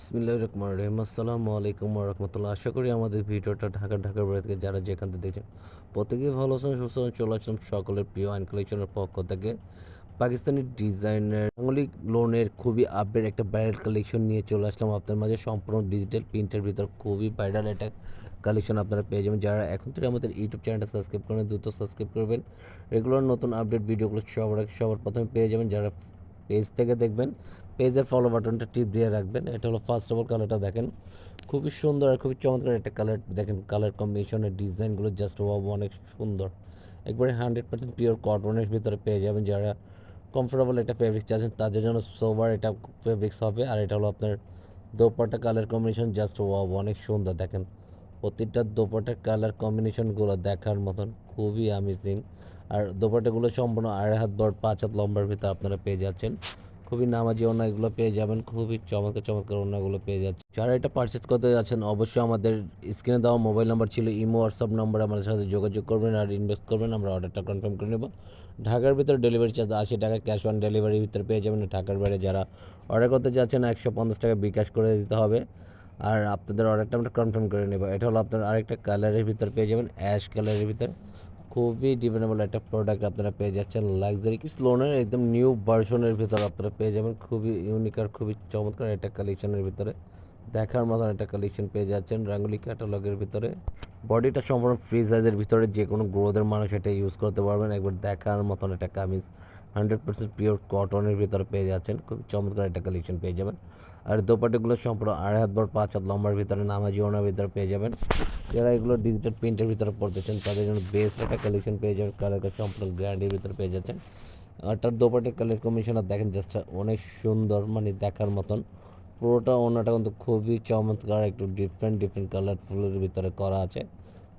বিসমিল্লাহ রহমান রহিম। আসসালামু আলাইকুম রহমতুল্লাহ। আশা করি আমাদের ভিডিওটা ঢাকা ঢাকার বাইরে থেকে যারা যেখান থেকে দেখছেন প্রত্যেকেই ভালো আছেন, সুস্থ চলে আসলাম সকলের প্রিয় আইন কালেকশনের পক্ষ থেকে। পাকিস্তানি ডিজাইনের আঙুলি লোনের খুবই আপডেট একটা ভাইরাল কালেকশন নিয়ে চলে আসলাম আপনার মাঝে। সম্পূর্ণ ডিজিটাল প্রিন্টের ভিতর খুবই ভাইরাল একটা কালেকশন আপনারা পেয়ে যাবেন। যারা এখন থেকে আমাদের ইউটিউব চ্যানেলটা সাবস্ক্রাইব করেন দ্রুত সাবস্ক্রাইব করবেন। রেগুলার নতুন আপডেট ভিডিওগুলো সবার সবার প্রথমে পেয়ে যাবেন। যারা পেজ থেকে দেখবেন পেজের ফলো বাটনটা টিপ দিয়ে রাখবেন। এটা হলো ফার্স্ট অফ অল কালারটা দেখেন। খুবই সুন্দর আর খুবই চমৎকার একটা কালার দেখেন কালার কম্বিনেশনের ডিজাইনগুলো জাস্ট ওয়াও অনেক সুন্দর। একবারে হান্ড্রেড পার্সেন্ট পিওর কটনের ভিতরে পেয়ে যাবেন। যারা কমফোর্টেবল একটা ফেব্রিক্স চাচ্ছেন, তাদের জন্য সোবার এটা ফেব্রিক্স হবে। আর এটা হলো আপনার dupatta colour combination just wave অনেক সুন্দর। দেখেন প্রতিটা দোপাট্টার কালার কম্বিনেশনগুলো দেখার মতন, খুবই অ্যামেজিং আর দোপাটাগুলো সম্পূর্ণ আড়াই হাত বড় পাঁচ হাত লম্বার ভিতরে আপনারা পেয়ে যাচ্ছেন। খুবই নামাজি ওনা এগুলো পেয়ে যাবেন, খুবই চমৎকার চমৎকার ওনাগুলো পেয়ে যাচ্ছেন। যারা এটা পারচেস করতে যাচ্ছেন, অবশ্যই আমাদের স্ক্রিনে দেওয়া মোবাইল নাম্বার ছিল, ইমো হোয়াটসঅ্যাপ নাম্বার আমাদের সাথে যোগাযোগ করবেন আর ইনভেস্ট করবেন, আমরা অর্ডারটা কনফার্ম করে নেব। ঢাকার ভিতরে ডেলিভারি চার্জ আশি টাকা ক্যাশ অন ডেলিভারির ভিতরে পেয়ে যাবেন। ঢাকার বাইরে যারা অর্ডার করতে যাচ্ছেন, একশো পঞ্চাশ টাকা বিকাশ করে দিতে হবে। আর আপনাদের অর্ডারটা আমরা কনফার্ম করে নেব। এটা হলো আপনার আরেকটা কালারের ভিতর পেয়ে যাবেন অ্যাশ কালারের ভিতর। খুবই ডিপেন্ডেবল একটা প্রোডাক্ট আপনারা পেয়ে যাচ্ছেন। লাক্সারি লোনের একদম নিউ ভার্সনের ভিতরে আপনারা পেয়ে যাবেন। খুবই ইউনিক আর খুবই চমৎকার একটা কালেকশনের ভিতরে। দেখার মতন একটা কালেকশন পেয়ে যাচ্ছেন রাঙ্গুলি ক্যাটালগের ভিতরে। বডিটা সম্পূর্ণ ফ্রি সাইজের ভিতরে যে কোনো গ্রোদের মানুষ এটা ইউজ করতে পারবেন। একবার দেখার মতন একটা কামিজ হান্ড্রেড পার্সেন্ট পিওর কটনের ভিতরে পেয়ে যাচ্ছেন। খুব চমৎকার একটা কালেকশন পেয়ে যাবেন। আর দোপাটিগুলো সম্পূর্ণ আড়াই হাত বড়, পাঁচ হাত লম্বার ভিতরে, নামাজি ওনার ভিতরে পেয়ে যাবেন। যারা এগুলো ডিজিটাল প্রিন্টের ভিতরে পড়তেছেন তাদের জন্য বেস্ট একটা কালেকশন পেয়ে যাবেন। কালারটা সম্পূর্ণ গ্র্যান্ডের ভিতরে পেয়ে যাচ্ছেন। আর তার দোপাটের কালার কম্বিনেশন দেখেন জাস্ট অনেক সুন্দর মানে দেখার মতন। পুরোটা ওনাটা কিন্তু খুবই চমৎকার, একটু ডিফারেন্ট ডিফারেন্ট কালারফুলের ভিতরে করা আছে।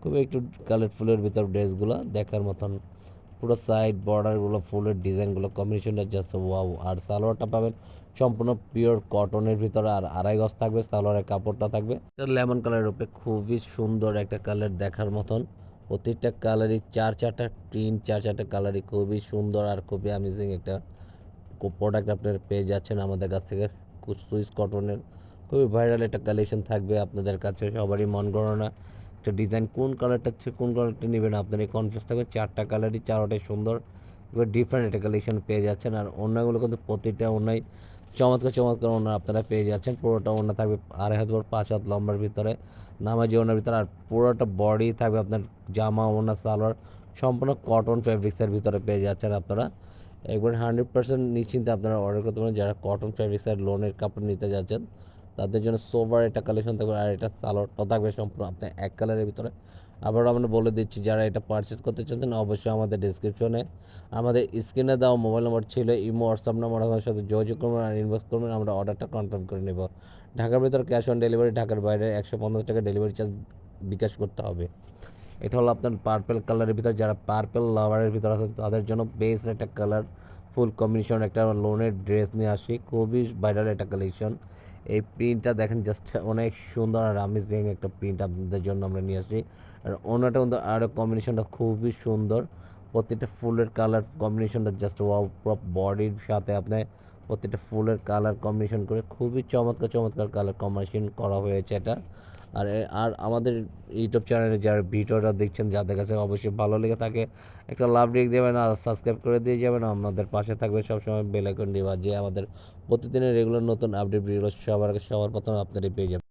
খুবই একটু কালারফুলের ভিতর ড্রেসগুলো দেখার মতন পুরো সাইড বর্ডারগুলো ফুলের ডিজাইনগুলো কম্বিনেশনটা জাস্ট ওয়াও আর সালোয়ারটা পাবেন সম্পূর্ণ পিওর কটনের ভিতরে, আর আড়াই গজ থাকবে, সালোয়ারের কাপড়টা থাকবে। লেমন কালারের উপরে, খুবই সুন্দর একটা কালার দেখার মতন। প্রত্যেকটা কালারই চার চারটা প্রিন্ট চার চারটা কালারই খুবই সুন্দর আর খুবই অ্যামেজিং একটা প্রোডাক্ট আপনার পেয়ে যাচ্ছেন আমাদের কাছ থেকে সুইস কটনের খুবই ভাইরাল একটা কালেকশন থাকবে আপনাদের কাছে, সবারই মন গণনা একটা ডিজাইন, কোন কালারটা কোন কালারটা নেবেন আপনার, এই কনফিউজ থাকবে চারটা কালারই, চারটাই সুন্দর, এবার ডিফারেন্ট একটা কালেকশন পেয়ে যাচ্ছেন, আর অন্যগুলো কিন্তু প্রতিটা অন্যায় চমৎকার চমৎকার অন্য আপনারা পেয়ে যাচ্ছেন, পুরোটা অন্য থাকবে আড়াই হাত বড়, পাঁচ হাত লম্বার ভিতরে, নামাজি ওনার ভিতরে, আর পুরোটা বডি থাকবে আপনার জামা ওনা সালোয়ার, সম্পূর্ণ কটন ফ্যাব্রিক্সের ভিতরে পেয়ে যাচ্ছেন আপনারা। একবার হান্ড্রেড পার্সেন্ট নিশ্চিন্তে আপনারা অর্ডার করতে পারেন, যারা কটন ফ্যাব্রিক্সের লোনের কাপড় নিতে যাচ্ছেন তাদের জন্য সোভার একটা কালেকশন থাকবে আর এটা সালোয়ারটা থাকবে সম্পূর্ণ আপনার এক কালারের ভিতরে। আবারও আমরা বলে দিচ্ছি, যারা এটা পারচেস করতে চাচ্ছেন অবশ্যই আমাদের ডিসক্রিপশনে আমাদের স্ক্রিনে দেওয়া মোবাইল নম্বর ছিল, ইমো হোয়াটসঅ্যাপ নাম্বার আমার সাথে যোগাযোগ করবেন আর ইনবক্স করবেন। আমরা অর্ডারটা কনফার্ম করে নেব। ঢাকার ভিতর ক্যাশ অন ডেলিভারি ঢাকার বাইরে একশো পঞ্চাশ টাকা ডেলিভারি চার্জ বিকাশ করতে হবে। এটা হলো আপনার পার্পেল কালারের ভিতর, যারা পার্পেল লাভারের ভিতর আছেন, তাদের জন্য বেস্ট একটা কালার ফুল কম্বিনেশন একটা লোনের ড্রেস নিয়ে আসি। খুবই ভাইরাল একটা কালেকশন এই প্রিন্টটা দেখেন জাস্ট অনেক সুন্দর আর আমেজিং একটা প্রিন্ট আপনাদের জন্য আমরা নিয়ে আসি আর অন্যটা কিন্তু আরও কম্বিনেশনটা খুবই সুন্দর। প্রত্যেকটা ফুলের কালার কম্বিনেশনটা জাস্ট ওয়াও বডির সাথে আপনি প্রত্যেকটা ফুলের কালার কম্বিনেশন করে খুবই চমৎকার চমৎকার কালার কম্বিনেশন করা হয়েছে এটা। আর আর আমাদের ইউটিউব চ্যানেলে যারা ভিডিওটা দেখছেন, যাদের কাছে অবশ্যই ভালো লেগে থাকে, একটা লাভ রেখ দেবেন আর সাবস্ক্রাইব করে দিয়ে যাবেন। আমাদের পাশে থাকবেন সবসময় বেল আইকন দিবা যে আমাদের প্রতিদিনের রেগুলার নতুন আপডেট ভিডিও সবার সবার প্রথমে আপনারই পেয়ে যাবেন।